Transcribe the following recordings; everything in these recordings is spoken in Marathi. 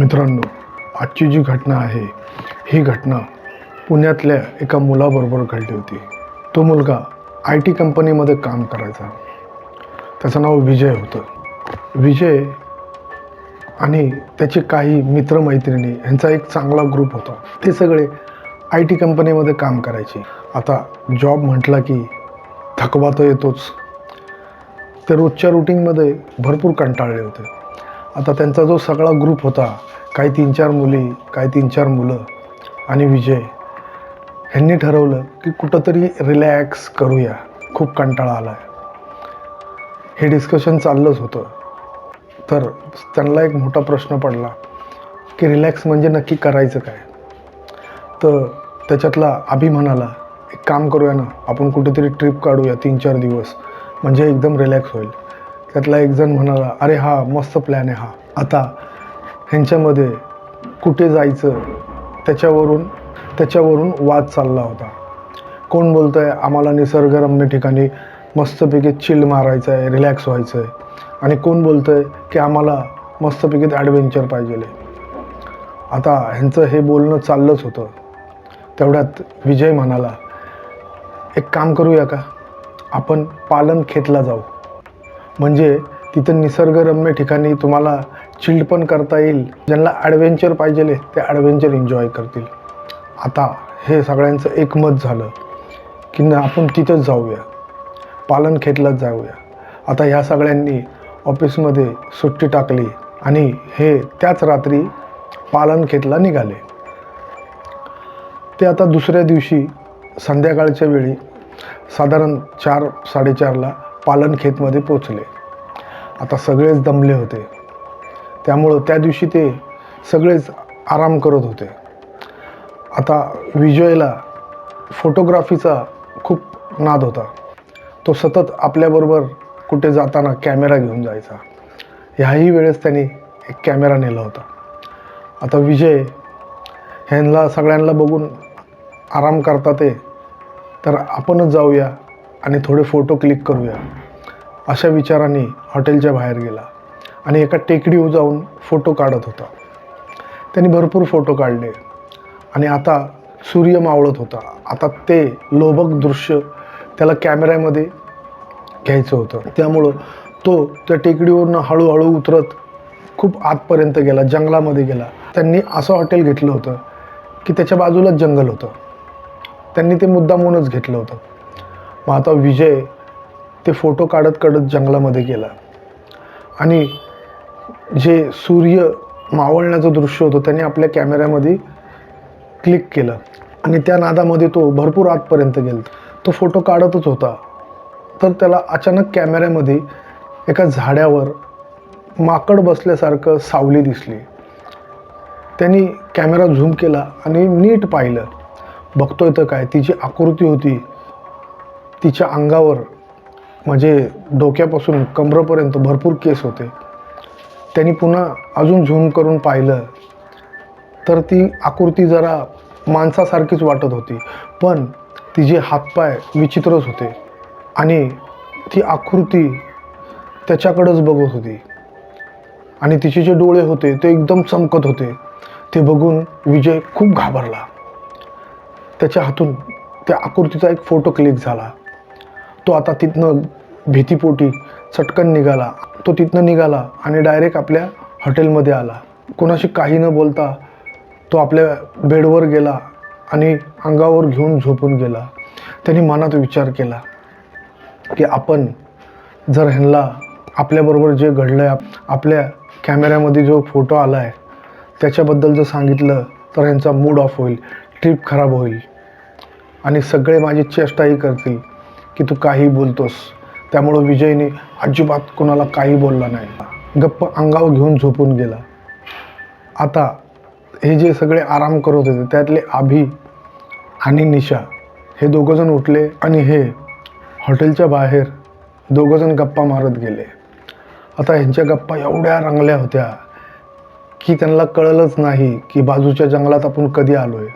मित्रांनो आजची जी घटना आहे ही घटना पुण्यातल्या एका मुलाबरोबर घडली होती. तो मुलगा आय टी कंपनीमध्ये काम करायचा. त्याचं नाव विजय होतं. विजय आणि त्याचे काही मित्रमैत्रिणी यांचा एक चांगला ग्रुप होता. ते सगळे आय टी कंपनीमध्ये काम करायचे. आता जॉब म्हटला की थकवा तर येतोच. ते रोजच्या रुटीनमध्ये भरपूर कंटाळले होते. आता त्यांचा जो सगळा ग्रुप होता काही तीन चार मुली काही तीन चार मुलं आणि विजय ह्यांनी ठरवलं की कुठंतरी रिलॅक्स करूया. खूप कंटाळा आला आहे हे डिस्कशन चाललंच होतं. तर त्यांना एक मोठा प्रश्न पडला की रिलॅक्स म्हणजे नक्की करायचं काय? तर त्याच्यातला अभि म्हणाला एक काम करूया ना आपण कुठेतरी ट्रिप काढूया तीन चार दिवस. म्हणजे एकदम रिलॅक्स होईल. त्यातला एक जण म्हणाला अरे हा मस्त प्लॅन आहे हा. आता ह्यांच्यामध्ये कुठे जायचं? त्याच्यावरून त्याच्यावरून वाद चालला होता. कोण बोलतं आहे आम्हाला निसर्गरम्य ठिकाणी मस्तपैकी चिल मारायचं आहे रिलॅक्स व्हायचं आहे आणि कोण बोलतं आहे की आम्हाला मस्तपैकी ॲडव्हेंचर पाहिजे आता ह्यांचं हे बोलणं चाललंच होतं. तेवढ्यात विजय म्हणाला एक काम करूया का? आपण पालन खेतला जाऊ. म्हणजे तिथं निसर्गरम्य ठिकाणी तुम्हाला चिल्ड पण करता येईल. ज्यांना ॲडव्हेंचर पाहिजेले ते ॲडव्हेंचर एन्जॉय करतील. आता हे सगळ्यांचं एकमत झालं की ना आपण तिथंच जाऊया. पालन खेतलाच जाऊया. आता ह्या सगळ्यांनी ऑफिसमध्ये सुट्टी टाकली आणि हे त्याच रात्री पालन खेतला निघाले. ते आता दुसऱ्या दिवशी संध्याकाळच्या वेळी साधारण चार साडेचारला पालनखेतमध्ये पोचले. आता सगळेच दमले होते. त्यामुळं त्या दिवशी ते सगळेच आराम करत होते. आता विजयला फोटोग्राफीचा खूप नाद होता. तो सतत आपल्याबरोबर कुठे जाताना कॅमेरा घेऊन जायचा. ह्याही वेळेस त्यांनी एक कॅमेरा नेला होता. आता विजय ह्यांना सगळ्यांना बघून आराम करता ते तर आपणच जाऊया आणि थोडे फोटो क्लिक करूया. अशा विचाराने हॉटेलच्या बाहेर गेला आणि एका टेकडीवर जाऊन फोटो काढत होता. त्यांनी भरपूर फोटो काढले आणि आता सूर्य मावळत होता. आता ते लोभक दृश्य त्याला कॅमेऱ्यामध्ये घ्यायचं होतं. त्यामुळं तो त्या टेकडीवरनं हळूहळू उतरत खूप आतपर्यंत गेला जंगलामध्ये गेला. त्यांनी असं हॉटेल घेतलं होतं की त्याच्या बाजूलाच जंगल होतं. त्यांनी ते मुद्दामूनच घेतलं होतं. मग आता विजय ते फोटो काढत काढत जंगलामध्ये गेला. आणि जे सूर्य मावळण्याचं दृश्य होतं त्याने आपल्या कॅमेऱ्यामध्ये क्लिक केलं. आणि त्या नादामध्ये तो भरपूर आतपर्यंत गेला. तो फोटो काढतच होता. तर त्याला अचानक कॅमेऱ्यामध्ये एका झाडावर माकड बसल्यासारखं सावली दिसली. त्यांनी कॅमेरा झूम केला आणि नीट पाहिलं. बघतोय तर काय तिची आकृती होती तिच्या अंगावर म्हणजे डोक्यापासून कमरपर्यंत भरपूर केस होते. त्यांनी पुन्हा अजून झूम करून पाहिलं तर ती आकृती जरा माणसासारखीच वाटत होती. पण तिचे हातपाय विचित्रच होते आणि ती आकृती त्याच्याकडंच बघत होती. आणि तिचे जे डोळे होते ते एकदम चमकत होते. ते बघून विजय खूप घाबरला. त्याच्या हातून त्या आकृतीचा एक फोटो क्लिक झाला. तो आता तिथनं भीतीपोटी चटकन निघाला. तो तिथनं निघाला आणि डायरेक्ट आपल्या हॉटेलमध्ये आला. कोणाशी काही न बोलता तो आपल्या बेडवर गेला आणि अंगावर घेऊन झोपून गेला. त्यांनी मनात विचार केला की आपण जर ह्यांना आपल्याबरोबर जे घडलं आहे आपल्या कॅमेऱ्यामध्ये जो फोटो आला आहे त्याच्याबद्दल जर सांगितलं तर ह्यांचा मूड ऑफ होईल ट्रिप खराब होईल. आणि सगळे माझी चेष्टाही करतील. की तू काही बोलतोस. त्यामुळं विजयने अजिबात कोणाला काही बोलला नाही. गप्प अंगावर घेऊन झोपून गेला. आता हे जे सगळे आराम करत होते त्यातले आभी आणि निशा हे दोघंजण उठले आणि हे हॉटेलच्या बाहेर दोघंजण गप्पा मारत गेले. आता ह्यांच्या गप्पा एवढ्या रंगल्या होत्या की त्यांना कळलंच नाही की बाजूच्या जंगलात आपण कधी आलो आहे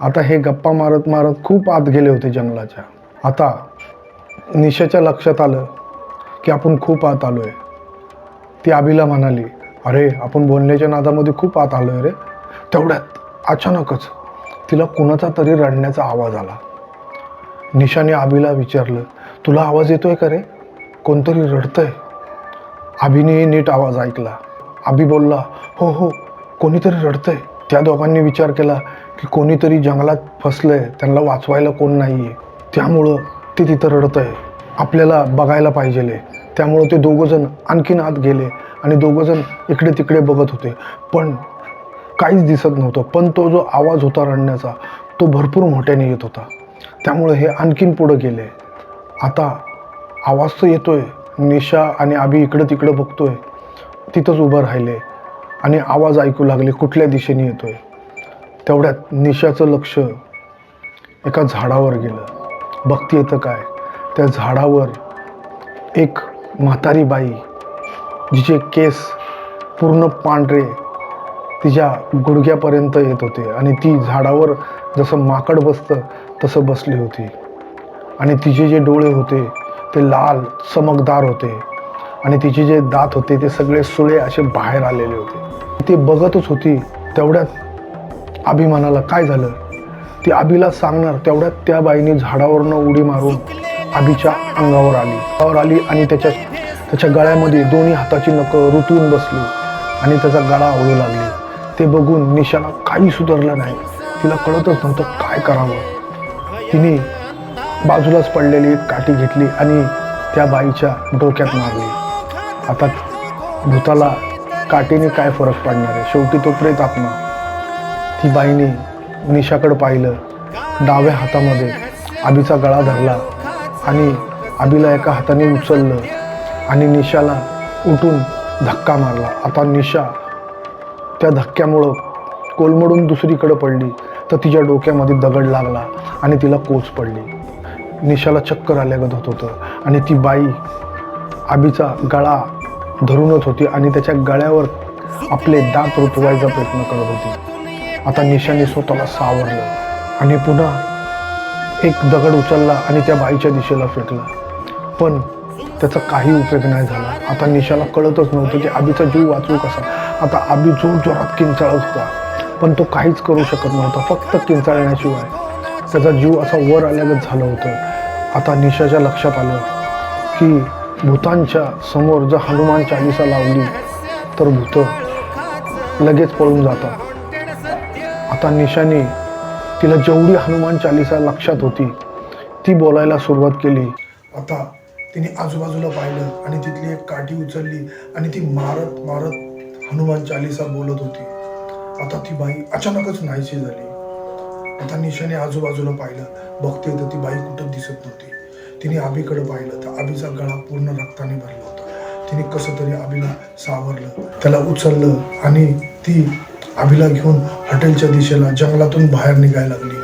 आता हे गप्पा मारत मारत खूप आत गेले होते जंगलाच्या. आता निशाच्या लक्षात आलं की आपण खूप आत आलो आहे ती आबीला म्हणाली अरे आपण बोलण्याच्या नादामध्ये खूप आत आहे रे. तेवढ्यात अचानकच तिला कुणाचा तरी रडण्याचा आवाज आला. निशाने आबीला विचारलं तुला आवाज येतोय का रे? कोणतरी रडतंय. आबीने नीट आवाज ऐकला. आबी बोलला हो हो कोणीतरी रडतंय. त्या दोघांनी विचार केला की कोणीतरी जंगलात फसलंय त्यांना वाचवायला कोण नाही आहे त्यामुळं ते तिथं रडतंय. आपल्याला बघायला पाहिजे त्यामुळं ते दोघंजण आणखीन आत गेले आणि दोघंजण इकडे तिकडे बघत होते. पण काहीच दिसत नव्हतं. पण तो जो आवाज होता रडण्याचा तो भरपूर मोठ्याने येत होता. त्यामुळे हे आणखीन पुढं गेले. आता आवाज तर येतोय. निशा आणि आभी इकडं तिकडं बघतोय. तिथंच उभं राहिले आणि आवाज ऐकू लागले कुठल्या दिशेने येतोय. तेवढ्यात निशाचं लक्ष एका झाडावर गेलं. भक्ती येतं काय? त्या झाडावर एक म्हातारी बाई जिचे केस पूर्ण पांढरे तिच्या गुडघ्यापर्यंत येत होते आणि ती झाडावर जसं माकड बसतं तसं बसली होती. आणि तिचे जे डोळे होते ते लाल चमकदार होते. आणि तिचे जे दात होते ते सगळे सुळे असे बाहेर आलेले होते. ते बघतच होती तेवढ्यात अभिमानाला काय झालं? ती आबीला सांगणार तेवढ्यात त्या बाईने झाडावरनं उडी मारून आबीच्या अंगावर आली. अंगावर आली आणि त्याच्या त्याच्या गळ्यामध्ये दोन्ही हाताची नकं रुतवून बसली आणि त्याचा गळा आवळू लागली. ते बघून निशाला काही सुधारलं नाही. तिला कळतच नव्हतं काय करावं. तिने बाजूलाच पडलेली एक काठी घेतली आणि त्या बाईच्या डोक्यात मारली. आता भूताला काठीने काय फरक पडणार आहे? शेवटी तो प्रेत आपण ती बाईने निशाकडं पाहिलं डाव्या हातामध्ये आबीचा गळा धरला आणि आबीला एका हाताने उचललं आणि निशाला उठून धक्का मारला. आता निशा त्या धक्क्यामुळं कोलमडून दुसरीकडे पडली तर तिच्या डोक्यामध्ये दगड लागला आणि तिला कोच पडली. निशाला चक्कर आल्यागत होत होतं आणि ती बाई आबीचा गळा धरूनच होती आणि त्याच्या गळ्यावर आपले दात रुतवायचा प्रयत्न करत होती. आता निशाने स्वतःला सावरलं आणि पुन्हा एक दगड उचलला आणि त्या बाईच्या दिशेला फेकला. पण त्याचा काही उपयोग नाही झाला. आता निशाला कळतच नव्हतं की आबीचा जीव वाचवू कसा. आता आबी जोर जोरात किंचाळत होता. पण तो काहीच करू शकत नव्हता फक्त किंचाळण्याशिवाय. त्याचा जीव असा वर आल्यागत झालं होतं. आता निशाच्या लक्षात आलं की भूतांच्या समोर जर हनुमान चालिसा लावली तर भूत लगेच पळून जातात. आता निशाने तिला जेवढी हनुमान चालिसा लक्षात होती ती बोलायला सुरुवात केली. आता तिने आजूबाजूला पाहिलं आणि तिथली एक काठी उचलली आणि ती मारत मारत हनुमान चालिसा बोलत होती. आता ती बाई अचानकच नाहीशी झाली. आता निशाने आजूबाजूला पाहिलं बघते तर ती बाई कुठं दिसत नव्हती. तिने आबीकडे पाहिलं तर आबीचा गळा पूर्ण रक्ताने भरला होता. तिने कसं तरी आबीला सावरलं त्याला उचललं आणि ती आबीला घेऊन हॉटेलच्या दिशेला जंगलातून बाहेर निघायला लागली.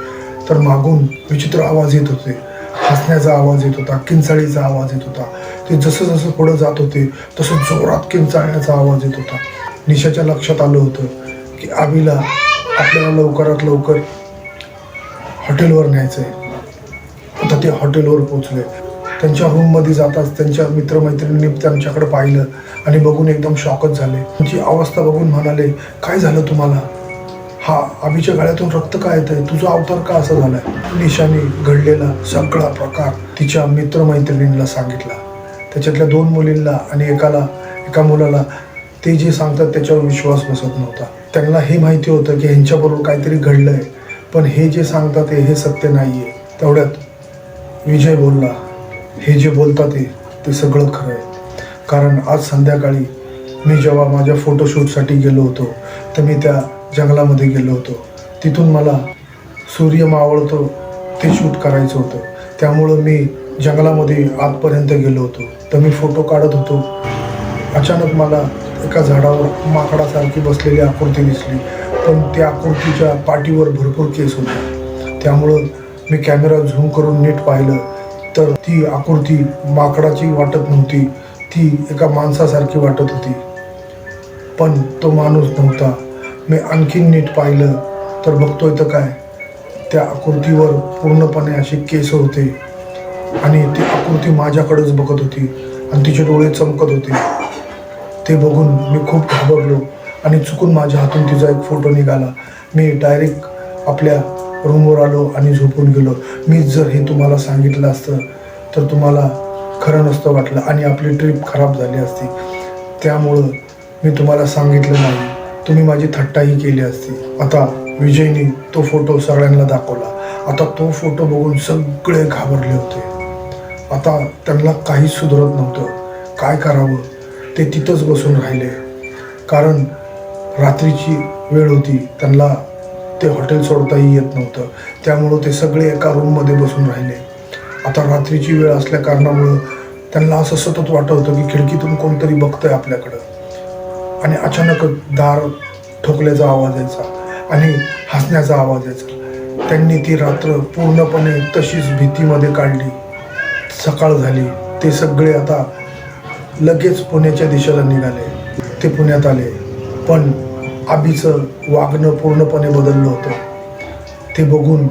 तर मागून विचित्र आवाज येत होते. हसण्याचा आवाज येत होता किंचाळीचा आवाज येत होता. ते जसं जसं पुढं जात होते तसं जोरात किंचाळण्याचा आवाज येत होता. निशाच्या लक्षात आलं होतं की आबीला आपल्याला लवकरात लवकर हॉटेलवर न्यायचं आहे आता ते हॉटेलवर पोचले त्यांच्या रूममध्ये जाताच त्यांच्या मित्रमैत्रिणींनी त्यांच्याकडे पाहिलं आणि बघून एकदम शॉकच झाले. त्यांची अवस्था बघून म्हणाले काय झालं तुम्हाला? हा आबीच्या गळ्यातून रक्त काय येत आहे तुझा अवतार का असा झालाय? निशाने घडलेला सगळा प्रकार तिच्या मित्रमैत्रिणींना सांगितला. त्याच्यातल्या दोन मुलींना आणि एकाला एका मुलाला ते जे सांगतात त्याच्यावर विश्वास बसत नव्हता. त्यांना हे माहिती होतं की ह्यांच्याबरोबर काहीतरी घडलंय. पण हे जे सांगतात ते हे सत्य नाही आहे तेवढ्यात विजय बोलला हे जे बोलतात ते सगळं खरं आहे. कारण आज संध्याकाळी मी जेव्हा माझ्या फोटोशूटसाठी गेलो होतो तर मी त्या जंगलामध्ये गेलो होतो. तिथून मला सूर्य मावळतो ते शूट करायचं होतं. त्यामुळं मी जंगलामध्ये आतपर्यंत गेलो होतो. तर मी फोटो काढत होतो. अचानक मला एका झाडावर माकडासारखी बसलेली आकृती दिसली. पण त्या आकृतीच्या पाठीवर भरपूर केस होते. त्यामुळं मी कॅमेरा झूम करून नीट पाहिलं. तर ती आकृती माकडाची वाटत नव्हती. ती एका माणसासारखी वाटत होती. पण तो माणूस नव्हता. मी आणखीन नीट पाहिलं तर बघतोय तर काय. त्या आकृतीवर पूर्णपणे असे केस होते. आणि ती आकृती माझ्याकडेच बघत होती. आणि तिचे डोळे चमकत होते. ते बघून मी खूप घाबरलो. आणि चुकून माझ्या हातून तिचा एक फोटो निघाला. मी डायरेक्ट आपल्या रूमवर आलो आणि झोपून गेलो. मीच जर हे तुम्हाला सांगितलं असतं तर तुम्हाला खरं नसतं वाटलं आणि आपली ट्रिप खराब झाली असती. त्यामुळं मी तुम्हाला सांगितलं नाही. तुम्ही माझी थट्टाही केली असती. आता विजयनी तो फोटो सगळ्यांना दाखवला. आता तो फोटो बघून सगळे घाबरले होते. आता त्यांना काहीच सुधरत नव्हतं. काय करावं? ते तिथंच बसून राहिले. कारण रात्रीची वेळ होती. त्यांना ते हॉटेल सोडताही येत नव्हतं. त्यामुळं ते सगळे एका रूममध्ये बसून राहिले. आता रात्रीची वेळ असल्या कारणामुळं त्यांना असं सतत वाटत होतं की खिडकीतून कोणतरी बघतंय आपल्याकडं. आणि अचानक दार ठोकल्याचा आवाज यायचा आणि हसण्याचा आवाज यायचा. त्यांनी ती रात्र पूर्णपणे तशीच भीतीमध्ये काढली. सकाळ झाली. ते सगळे आता लगेच पुण्याच्या दिशेला निघाले. ते पुण्यात आले. पण आबीचं वागणं पूर्णपणे बदललं होतं. ते बघून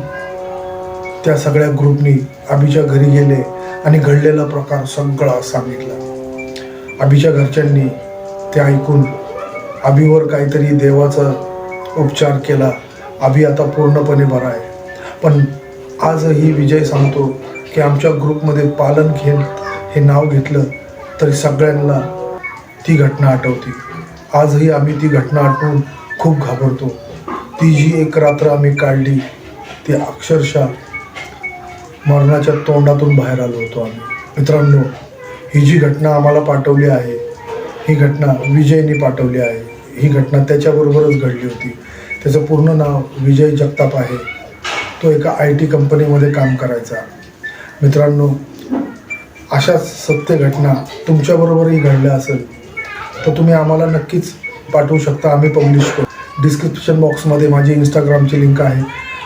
त्या सगळ्या ग्रुपनी आबीच्या घरी गेले आणि घडलेला प्रकार सगळा सांगितला. आबीच्या घरच्यांनी ते ऐकून आबीवर काहीतरी देवाचा उपचार केला. अभि आता पूर्णपणे बरा आहे. पण आजही विजय सांगतो की आमच्या ग्रुपमध्ये पालन खेळ हे नाव घेतलं तरी सगळ्यांना ती घटना आठवते. आजही आम्ही ती घटना आठवून खूप घाबरतो. ती जी एक रात्र आम्ही काढली ती अक्षरशः मरणाच्या तोंडातून बाहेर आलो होतो आम्ही. मित्रांनो ही जी घटना आम्हाला पाठवली आहे ही घटना विजयने पाठवली आहे. ही घटना त्याच्याबरोबरच घडली होती. त्याचं पूर्ण नाव विजय जगताप आहे. तो एका आय टी कंपनीमध्ये काम करायचा. मित्रांनो अशाच सत्य घटना तुमच्याबरोबरही घडल्या असेल तर तुम्ही आम्हाला नक्कीच पाठवू शकता. आम्ही पब्लिश करू. डिस्क्रिप्शन बॉक्समध्ये माझी इंस्टाग्रामची लिंक आहे.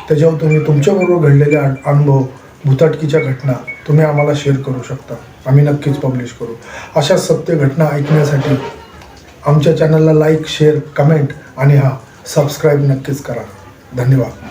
त्याच्यावर तुम्ही तुमच्याबरोबर घडलेले अनुभव भुताटकीच्या घटना तुम्ही आम्हाला शेअर करू शकता. आम्ही नक्कीच पब्लिश करू. अशा सत्य घटना ऐकण्यासाठी आमच्या चॅनलला लाईक शेअर कमेंट आणि हा सबस्क्राईब नक्कीच करा. धन्यवाद.